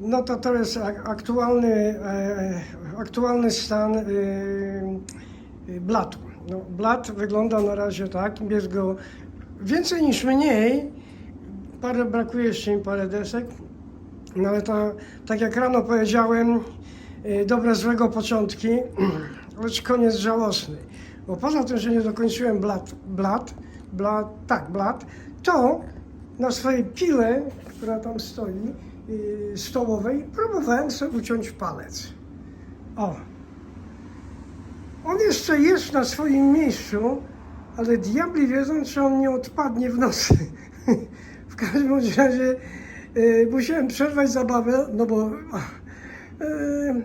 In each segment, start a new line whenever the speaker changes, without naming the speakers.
No to to jest ak- aktualny, e, aktualny stan e, e, blatu. No, blat wygląda na razie tak, jest go więcej niż mniej. Parę brakuje jeszcze mi parę desek, no ale to tak jak rano powiedziałem, dobre złego początki, lecz koniec żałosny. Bo poza tym, że nie dokończyłem blat, blat, blat tak, blat, to na swojej pile, która tam stoi, stołowej, próbowałem sobie uciąć palec. O. On jeszcze jest na swoim miejscu, ale diabli wiedzą, czy on nie odpadnie w nocy. w każdym razie yy, musiałem przerwać zabawę, no bo yy,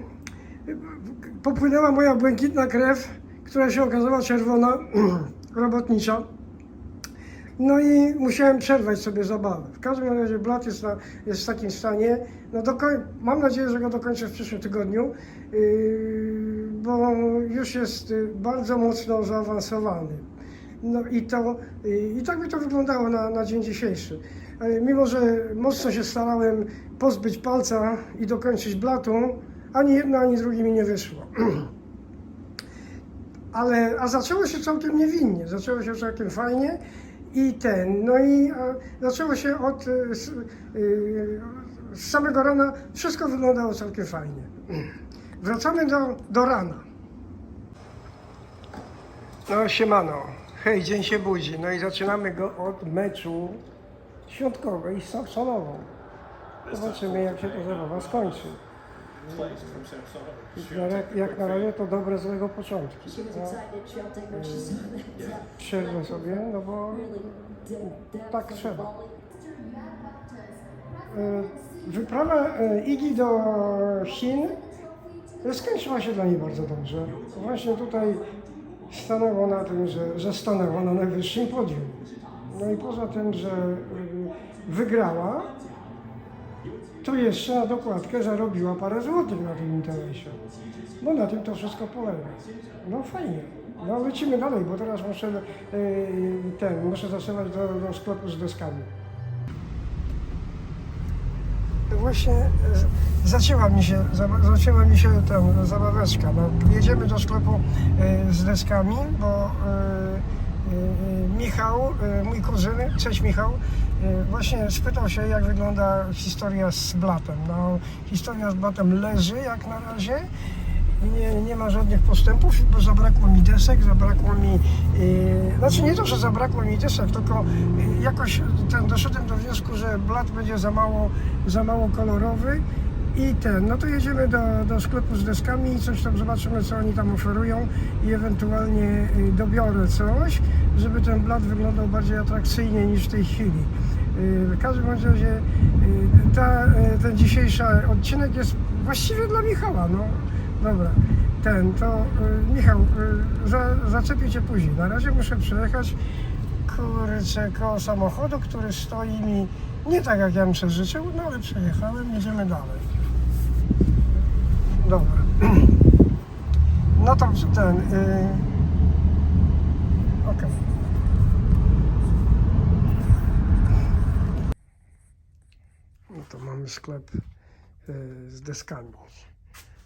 popłynęła moja błękitna krew, która się okazała czerwona, robotnicza. No i musiałem przerwać sobie zabawę. W każdym razie blat jest, na, jest w takim stanie. No mam nadzieję, że go dokończę w przyszłym tygodniu, yy, bo już jest yy, bardzo mocno zaawansowany. No i to, yy, i tak by to wyglądało na, na dzień dzisiejszy. Ale mimo, że mocno się starałem pozbyć palca i dokończyć blatu, ani jedno, ani drugie mi nie wyszło. Ale, a zaczęło się całkiem niewinnie, zaczęło się całkiem fajnie i ten, no i a, zaczęło się od, z, y, z samego rana, wszystko wyglądało całkiem fajnie. Wracamy do, do rana. No siemano, hej, dzień się budzi, no i zaczynamy go od meczu świątkowej z Saksonową. Zobaczymy jak się to zabawa skończy. Jak, jak na razie to dobre złego początku.
She was
No. sobie, no bo Tak trzeba. e, wyprawa e, Igi do Chin skończyła się dla niej bardzo dobrze. Właśnie tutaj stanęło na tym, że, że stanęła na najwyższym podium. No i poza tym, że e, wygrała, to jeszcze na dokładkę zarobiła parę złotych na tym interesie. No na tym to wszystko polega. No fajnie. No lecimy dalej, bo teraz muszę e, ten, muszę zaczynać do, do sklepu z deskami. Właśnie e, zacięła mi się, za- zacięła mi się ten, zabaweczka. No, jedziemy do sklepu e, z deskami, bo e, Michał, e, mój kuzyn, cześć Michał, e, właśnie spytał się jak wygląda historia z blatem. No, historia z blatem leży jak na razie. Nie, nie ma żadnych postępów, bo zabrakło mi desek, zabrakło mi, e, znaczy nie to, że zabrakło mi desek, tylko e, jakoś ten, doszedłem do wniosku, że blat będzie za mało, za mało kolorowy i ten, no to jedziemy do, do sklepu z deskami i coś tam zobaczymy, co oni tam oferują i ewentualnie e, dobiorę coś, żeby ten blat wyglądał bardziej atrakcyjnie niż w tej chwili. E, W każdym razie e, ta, ten dzisiejszy odcinek jest właściwie dla Michała, no. Dobra, ten, to y, Michał, y, za, zaczepię Cię później. Na razie muszę przejechać, kurczę, koło samochodu, który stoi mi nie tak, jak ja bym życzył, no ale przejechałem, jedziemy dalej. Dobra. No to ten, y, okej. No to mamy sklep y, z deskami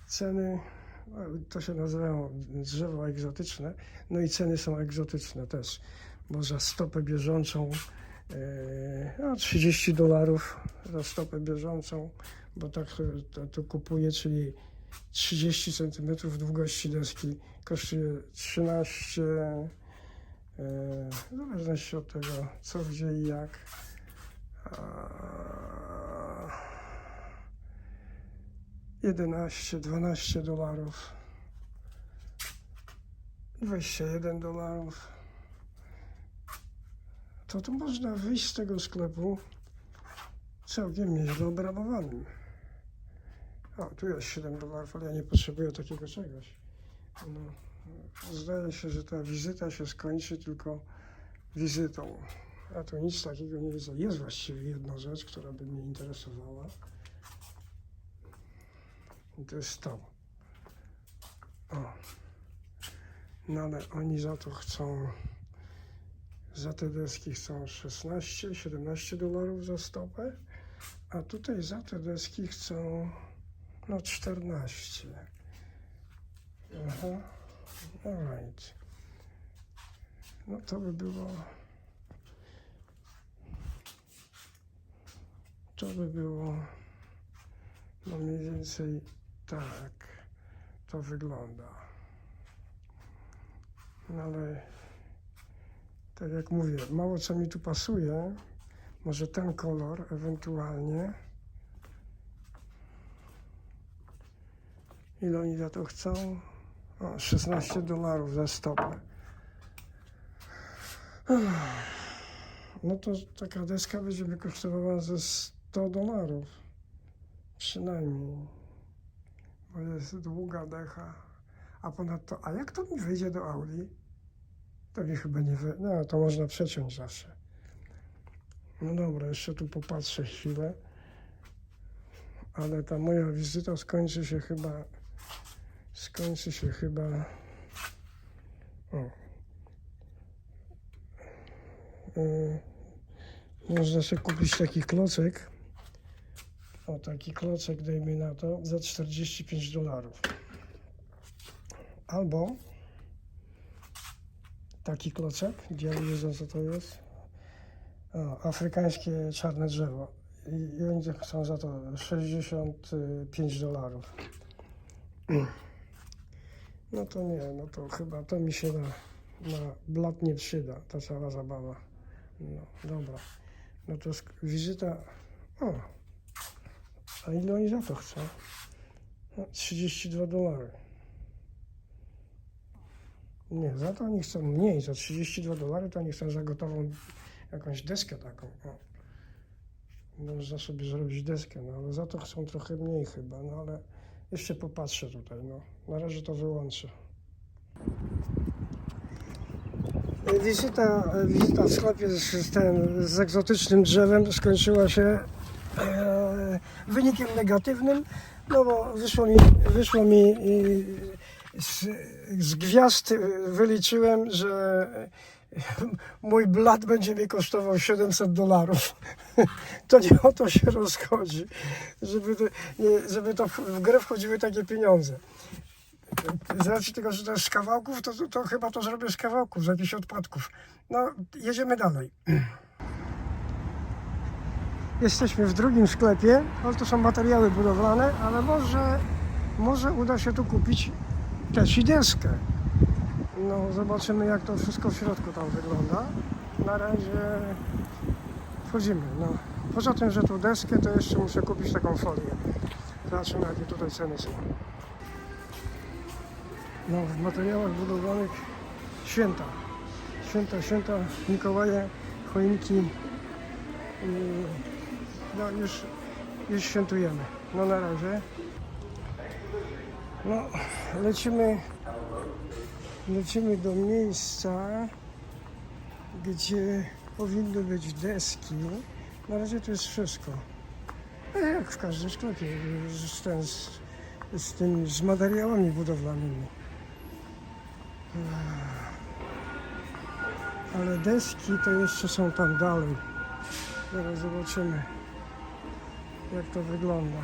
ceny, no, to się nazywają drzewo egzotyczne, no i ceny są egzotyczne też, bo za stopę bieżącą no, 30 dolarów za stopę bieżącą, bo tak to, to czyli 30 cm długości deski kosztuje 13 e, w zależności od tego co, gdzie i jak. 11, 12 dolarów, 21 dolarów. To tu można wyjść z tego sklepu całkiem nieźle obrabowanym. O, tu jest 7 dolarów, ale ja nie potrzebuję takiego czegoś. No, zdaje się, że ta wizyta się skończy tylko wizytą. A tu nic takiego nie widzę. Jest właściwie jedna rzecz, która by mnie interesowała. I to jest to. O. No ale oni za to chcą, za te deski chcą 16, 17 dolarów za stopę. A tutaj za te deski chcą no 14. Aha, alright. No to by było. To by było no mniej więcej tak. To wygląda. No ale tak jak mówię, mało co mi tu pasuje. Może ten kolor ewentualnie. Ile oni za to chcą? O, 16 dolarów za stopę. No to taka deska będzie kosztowała ze 100 dolarów. Przynajmniej. Bo jest długa decha. A ponadto, a jak to mi wyjdzie do Audi? To mi chyba nie wy... No, to można przeciąć zawsze. No dobra, jeszcze tu popatrzę chwilę. Ale ta moja wizyta skończy się chyba. Skończy się chyba. O. Y, można sobie kupić taki klocek. O, taki klocek dajmy na to za 45 dolarów. Albo taki klocek, gdzie nie wiedzą co to jest. O, afrykańskie czarne drzewo. I, I oni chcą za to 65 dolarów. No to nie, no to chyba to mi się na, na blat nie przyda, ta cała zabawa. No dobra. No to wizyta. O! A ile oni za to chcą? No, 32 dolary. Nie, za to oni chcą mniej, za 32 dolary to oni chcą za gotową jakąś deskę taką. O. Można sobie zrobić deskę, no ale za to chcą trochę mniej chyba, no ale jeszcze popatrzę tutaj, no. Na razie to wyłączę. Wizyta, wizyta w sklepie z, ten, z egzotycznym drzewem skończyła się e, wynikiem negatywnym, no bo wyszło mi, wyszło mi e, z, z gwiazd wyliczyłem, że mój blat będzie mi kosztował 700 dolarów. To nie o to się rozchodzi, żeby to, żeby to w- grę wchodziły takie pieniądze. Z racji tego, że to jest z kawałków, to, to, to chyba to zrobię z kawałków, z jakichś odpadków. No, jedziemy dalej. Jesteśmy w drugim sklepie, ale to są materiały budowlane, ale może, może uda się tu kupić i deskę. No, zobaczymy jak to wszystko w środku tam wygląda. Na razie wchodzimy. No. Poza tym, że tu deskę, to jeszcze muszę kupić taką folię. Zobaczymy jakie tutaj ceny są. No, w materiałach budowlanych święta. Święta, święta, Mikołaje, choinki. I, no już, już świętujemy. No na razie. No, lecimy, lecimy do miejsca, gdzie powinny być deski. Na razie to jest wszystko. No, jak w każdym sklepie, z, ten, z, z tym, z materiałami budowlanymi. Ale deski to jeszcze są tam dalej. Zaraz zobaczymy, jak to wygląda.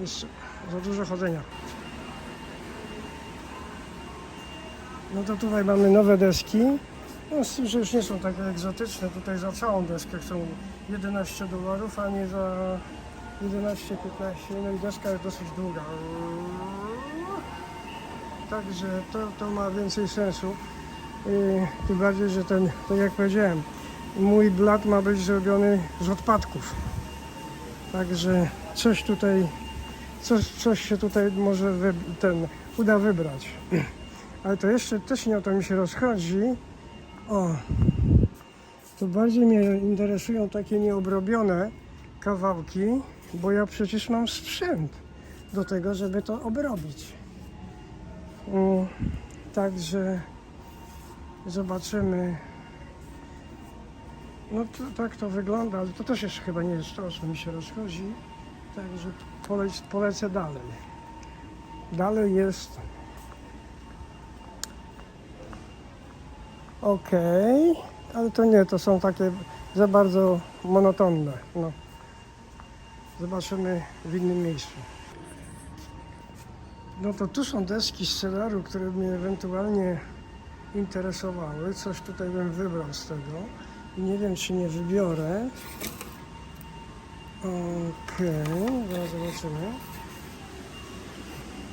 Jeszcze za dużo chodzenia. No to tutaj mamy nowe deski. No z tym, że już nie są takie egzotyczne. Tutaj za całą deskę chcą 11 dolarów, a nie za 11-15. No i deska jest dosyć długa. Także to, to ma więcej sensu. Yy, tym bardziej, że ten, tak jak powiedziałem, mój blat ma być zrobiony z odpadków. Także coś tutaj, coś, coś się tutaj może wy, ten, uda wybrać. Ale to jeszcze też nie o to mi się rozchodzi. O, to bardziej mnie interesują takie nieobrobione kawałki, bo ja przecież mam sprzęt do tego, żeby to obrobić. Także zobaczymy. No to, tak to wygląda, ale to też jeszcze chyba nie jest to, o co mi się rozchodzi. Także polec, polecę dalej. Dalej jest. Ok, ale to nie, to są takie za bardzo monotonne. No. Zobaczymy w innym miejscu. No to tu są deski z celaru, które mnie ewentualnie interesowały. Coś tutaj bym wybrał z tego. I nie wiem, czy nie wybiorę. Okej, zaraz zobaczymy.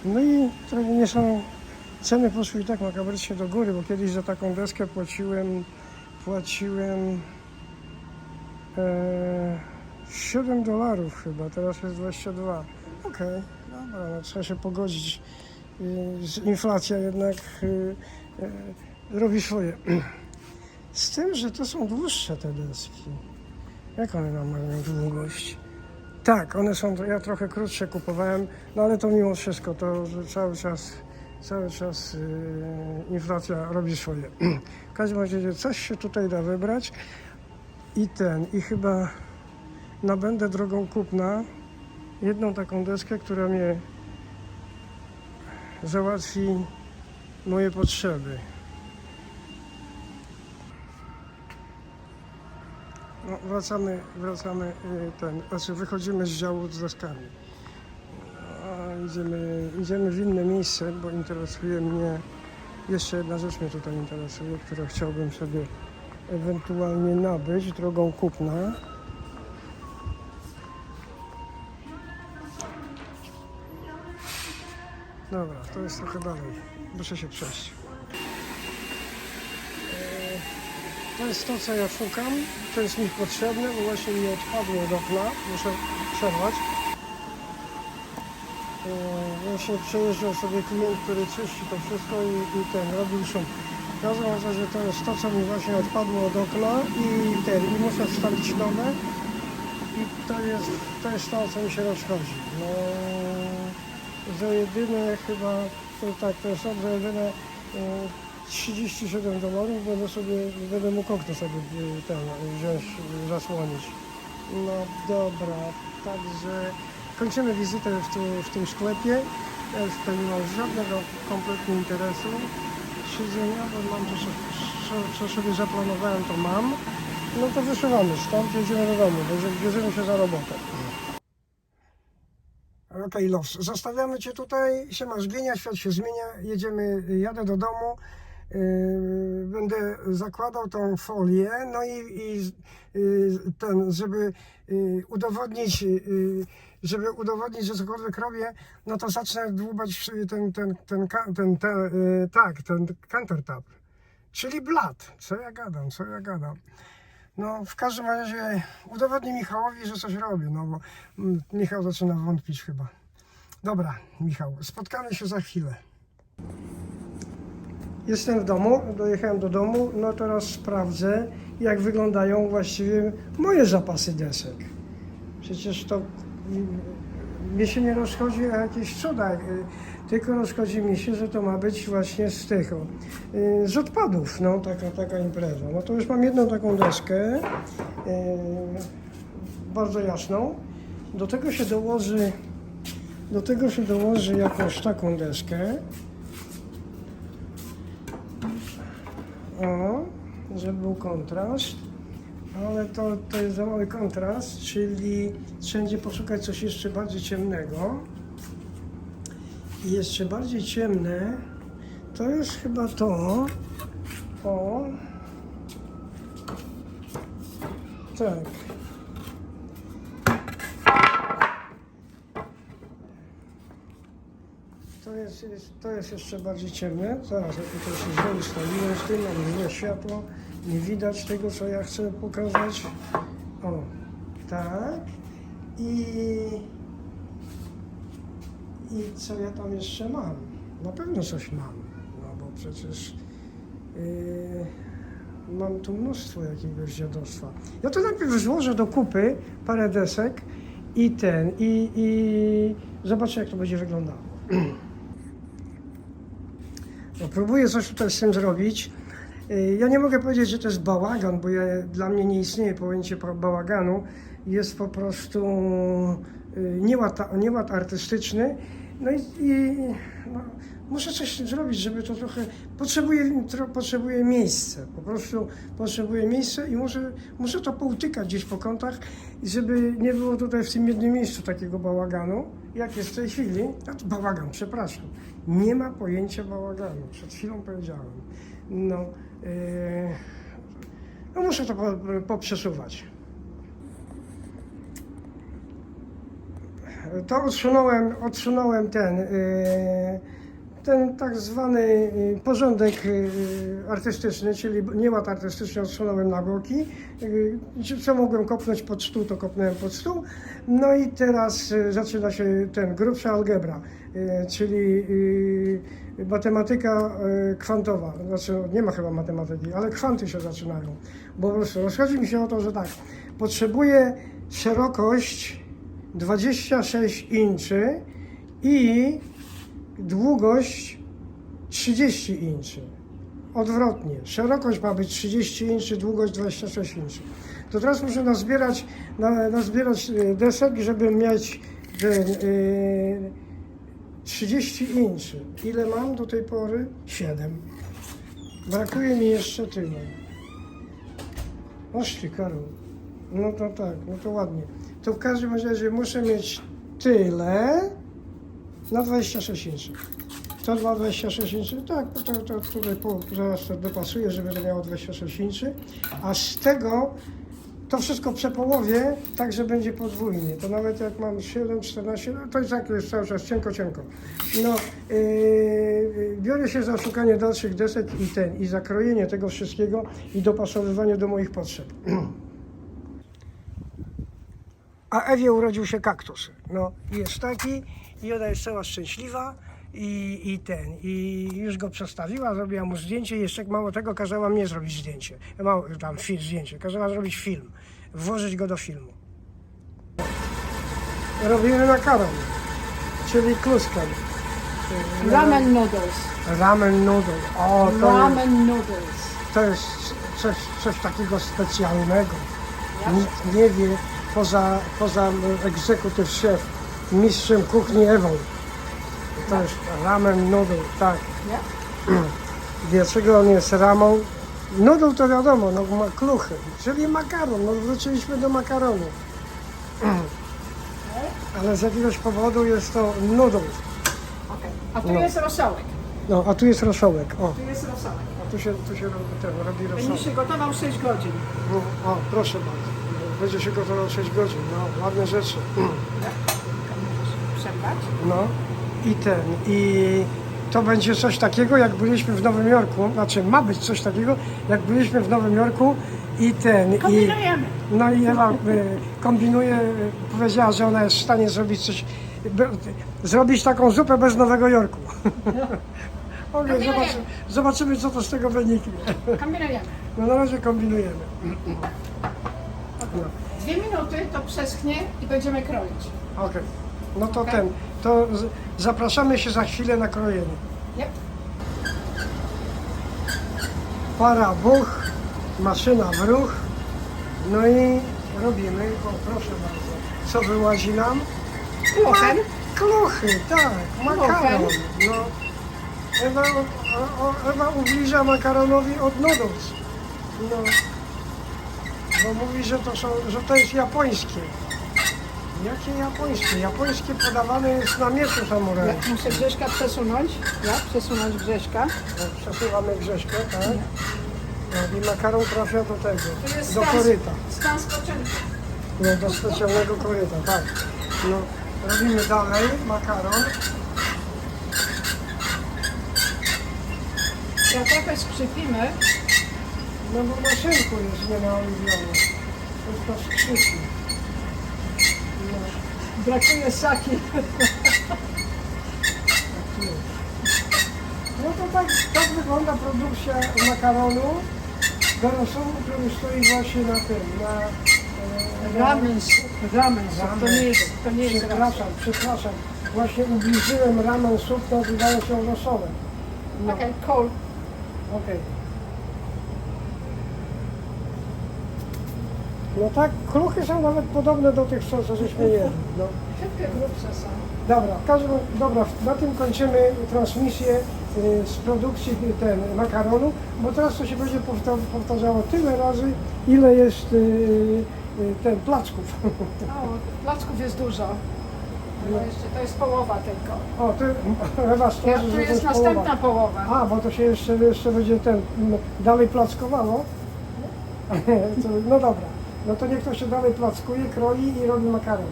No i trochę nie są... Ceny poszły i tak makabrycznie do góry, bo kiedyś za taką deskę płaciłem płaciłem e, 7 dolarów chyba, teraz jest 22. Okej, dobra, no, trzeba się pogodzić. Y, Inflacja jednak y, y, robi swoje. Z tym, że to są dłuższe te deski. Jak one nam mają długość? Tak, one są, ja trochę krótsze kupowałem, no ale to mimo wszystko, to że cały czas, cały czas yy, inflacja robi swoje. W każdym razie coś się tutaj da wybrać i ten, i chyba nabędę drogą kupna jedną taką deskę, która mnie załatwi moje potrzeby. No, wracamy, wracamy y, ten, znaczy wychodzimy z działu z deskami. Idziemy, idziemy w inne miejsce, bo interesuje mnie, jeszcze jedna rzecz mnie tutaj interesuje, którą chciałbym sobie ewentualnie nabyć drogą kupna. Dobra, to jest trochę dalej. Muszę się przejść. To jest to, co ja szukam. To jest mi potrzebne, bo właśnie mi odpadło do okna. Muszę przerwać. E, Właśnie przejeżdżał sobie klient, który czyści to wszystko i, i ten robił szum. Okazuje się, że to jest to, co mi właśnie odpadło od okna i ten, i muszę wstawić nowe. I to jest to, jest to co mi się rozchodzi. No, za jedyne chyba, to tak, to jest za jedyne e, 37 dolarów będę sobie, będę mógł okno sobie y, ten, wziąć, zasłonić. No dobra, także kończymy wizytę w, tu, w tym sklepie. Ja już tutaj nie mam żadnego kompletnie interesu siedzenia, bo mam co, sobie zaplanowałem, to mam. No to wyszywamy stąd, jedziemy do domu, bierze- bierzemy się za robotę. Okej, los. Zostawiamy Cię tutaj, się masz zmienia, świat się zmienia, jedziemy, jadę do domu, będę zakładał tą folię, no i, i yy, ten, żeby yy, udowodnić, yy, żeby udowodnić, że cokolwiek robię, no to zacznę dłubać ten, ten, ten, ten, ten yy, tak, ten countertop, czyli blat, co ja gadam, co ja gadam. No, w każdym razie udowodni Michałowi, że coś robię, no bo mm, Michał zaczyna wątpić chyba. Dobra, Michał, spotkamy się za chwilę. Jestem w domu, dojechałem do domu, no teraz sprawdzę, jak wyglądają właściwie moje zapasy desek. Przecież to mm, mnie się nie rozchodzi o jakieś cuda, y, tylko rozchodzi mi się, że to ma być właśnie z tych, y, z odpadów, no taka, taka impreza. No to już mam jedną taką deskę, y, bardzo jasną. Do tego się dołoży, do tego się dołoży jakąś taką deskę. O, żeby był kontrast. Ale to, to jest za mały kontrast, czyli wszędzie poszukać coś jeszcze bardziej ciemnego. I jeszcze bardziej ciemne to jest chyba to. O. Tak. To jest, jest, to jest jeszcze bardziej ciemne. Zaraz, ja tutaj się źle ustawiłem z tym, mam złe światło. Nie widać tego, co ja chcę pokazać. O, tak. I, I co ja tam jeszcze mam? Na pewno coś mam. No bo przecież yy, mam tu mnóstwo jakiegoś dziadostwa. Ja to najpierw złożę do kupy parę desek i ten, i, i zobaczę jak to będzie wyglądało. No, próbuję coś tutaj z tym zrobić. Y, Ja nie mogę powiedzieć, że to jest bałagan, bo ja, dla mnie nie istnieje pojęcie bałaganu. jest po prostu y, nieład, nieład artystyczny. No i, i no, muszę coś zrobić, żeby to trochę. Potrzebuję, tro, potrzebuję miejsce. Po prostu potrzebuję miejsca i muszę, muszę to poutykać gdzieś po kątach, żeby nie było tutaj w tym jednym miejscu takiego bałaganu, jak jest w tej chwili. Bałagan, przepraszam. Nie ma pojęcia bałaganu. Przed chwilą powiedziałem. No, yy, no muszę to po, poprzesuwać. To odsunąłem, odsunąłem ten, yy, ten tak zwany yy, porządek yy, artystyczny, czyli nieład artystyczny odsunąłem na boki. Yy, Co mogłem kopnąć pod stół, to kopnąłem pod stół. No i teraz zaczyna się ten grubsza algebra, czyli matematyka kwantowa. Znaczy nie ma chyba matematyki, ale kwanty się zaczynają. Bo po prostu rozchodzi mi się o to, że tak, potrzebuję szerokość 26 inczy i długość 30 inczy. Odwrotnie. Szerokość ma być 30 inczy, długość 26 inczy. To teraz muszę nazbierać, na, nazbierać e, desek, żeby mieć ten, e, 30 inczy. Ile mam do tej pory? 7. Brakuje mi jeszcze tyle. Ty, Karol. No to tak, no to ładnie. To w każdym razie muszę mieć tyle na 26 inczy. To ma 26 inczy? Tak, no to, to tutaj po, zaraz to dopasuję, żeby to miało 26 inczy. A z tego to wszystko przepołowię, tak że będzie podwójnie. To nawet jak mam 7, 14, no to i tak jest cały czas cienko, cienko. No, yy, biorę się za szukanie dalszych desek i ten, i zakrojenie tego wszystkiego i dopasowywanie do moich potrzeb. A Ewie urodził się kaktus. No, jest taki i ona jest cała szczęśliwa i, i ten, i już go przestawiła, zrobiła mu zdjęcie i jeszcze mało tego kazała mnie zrobić zdjęcie. Mało, tam film, zdjęcie, kazała zrobić film, włożyć go do filmu. Robimy makaron, czyli kluskę.
Ramen noodles.
Ramen noodle. O, to
Ramen noodles.
to jest coś, coś takiego specjalnego. Nikt nie wie poza, poza executive chef, mistrzem kuchni Ewą. To jest ramen noodle, tak. Dlaczego on jest ramą? Noodle to wiadomo, no ma kluchy, czyli makaron, no wróciliśmy do makaronu. Ale z jakiegoś powodu jest to.
Okay. A tu
No.
jest rosołek.
No, a tu jest rosołek, o,
Tu jest rosołek.
a tu się, tu się robi, ten, robi rosołek.
Będzie się gotował 6 godzin.
No, o, proszę bardzo. Będzie się gotował 6 godzin, no, ładne rzeczy. No i ten, i to będzie coś takiego, jak byliśmy w Nowym Jorku, znaczy ma być coś takiego, jak byliśmy w Nowym Jorku i ten, i,
Kombinujemy.
no i Ewa y, kombinuje, powiedziała, że ona jest w stanie zrobić coś, be, zrobić taką zupę bez Nowego Jorku. Okej,
Kombinujemy.
zobaczymy, zobaczymy, co to z tego wyniknie.
Kombinujemy.
No na razie kombinujemy.
Dwie minuty to przeschnie i będziemy kroić.
Okej, no to
Okej.
ten, to zapraszamy się za chwilę na krojenie.
Yep.
Para buch, maszyna w ruch, no i robimy, o proszę bardzo, co wyłazi nam?
Kluchen.
Kluchy, tak, makaron, no. Ewa, o, Ewa ubliża makaronowi od noodles, no. Bo mówi, że to, są, że to jest japońskie. Jakie japońskie? Japońskie podawane jest na mieczu samuraju.
Ja muszę Grześka przesunąć. Ja przesunąć Grześka.
No, Przesuwamy Grześkę, tak? No, I makaron trafia do tego,
Tu jest
do
stan-
koryta.
Stan spoczynku.
No, do specjalnego koryta, tak. No, robimy dalej makaron.
Ja trochę skrzypimy.
No bo maszynku jest nienaoliwione. To jest to skrzypi.
Brakuje
tak jest. No to tak, tak wygląda produkcja makaronu gorącego, który stoi właśnie na tym, na... e, na-
Ramen. Ramen. To nie jest, to nie jest ramen.
Przepraszam, przepraszam. Właśnie ubliżyłem ramen słup, nazywają się rosołem. No,
Okej, cool.
okej. No tak, kluchy są nawet podobne do tych, co, co żeśmy jedli. No.
Grubsze są.
Dobra, w każdym, dobra, na tym kończymy transmisję y, z produkcji y, ten makaronu, bo teraz to się będzie powta- powtarzało tyle razy, ile jest y, y, ten placków.
O, placków jest dużo. No jeszcze, to jest połowa tylko.
O, ty, Ewa,
Ja,
stworzy,
tu
że to
jest następna
połowa.
połowa.
A, bo to się jeszcze, jeszcze będzie ten, m, dalej plackowało. To- No dobra, no to niech to się dalej plackuje, kroi i robi makaron.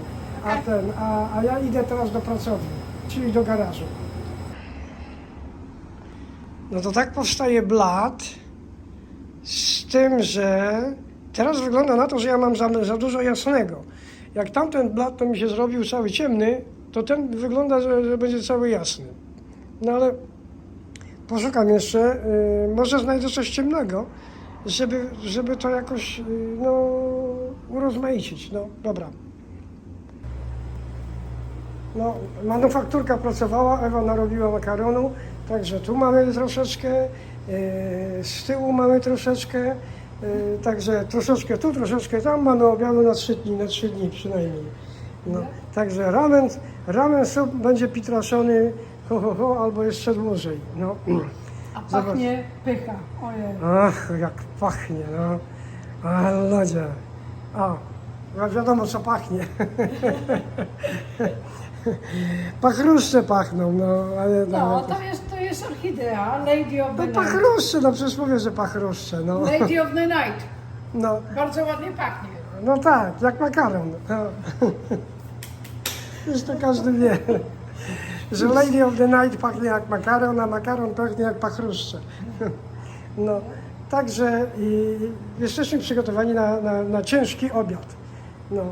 A ten, a, a ja idę teraz do pracowni, czyli do garażu. No to tak powstaje blat, z tym, że teraz wygląda na to, że ja mam za, za dużo jasnego. Jak tamten blat to mi się zrobił cały ciemny, to ten wygląda, że, że będzie cały jasny. No ale poszukam jeszcze, y, może znajdę coś ciemnego, żeby, żeby to jakoś y, no, urozmaicić. No dobra. No, manufakturka pracowała, Ewa narobiła makaronu, także tu mamy troszeczkę, y, z tyłu mamy troszeczkę, y, także troszeczkę tu, troszeczkę tam, mamy obiadu na trzy dni, na trzy dni przynajmniej. No, także ramen, ramen sup będzie pitraszony ho, ho, ho, albo jeszcze dłużej. No.
A
Zobacz.
pachnie pycha. Ojej.
Ach, jak pachnie, no. A ludzie. A, no wiadomo co pachnie. Pachruszcze pachną, no, ale
No, to jest, to jest orchidea, Lady of
No
the Night.
pachruszcze, no przecież mówię, że pachruszcze, no.
Lady of the Night.
No,
Bardzo ładnie pachnie.
no tak, jak makaron. No. Już to każdy wie, że Lady of the Night pachnie jak makaron, a makaron pachnie jak pachruszcze. No, także jesteśmy przygotowani na, na, na ciężki obiad. No,